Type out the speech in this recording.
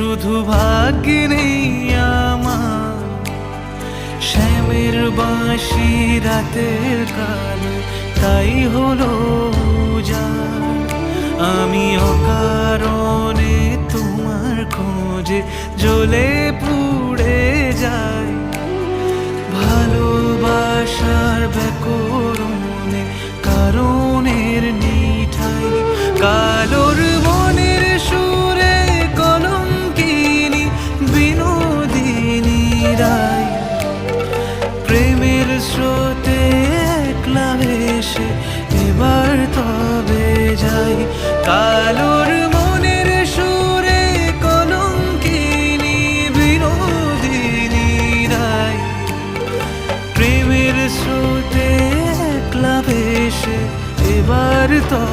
শুধু ভাগ্যে নেই আমার। শ্যামের বাঁশি রাতের কালে, তাই হলো আমি অকারণে তোমার খোঁজে জ্বলে পুড়ে যাই। ভালোবাসার ব্যাকরণে কারণের নিঠাই, কালোর এসে এবার তবে যাই। কালোর মনের সুরে কলঙ্কিনী বিনোদিনী রায় প্রেমের স্রোতে ক্লাবে এসে এবার তো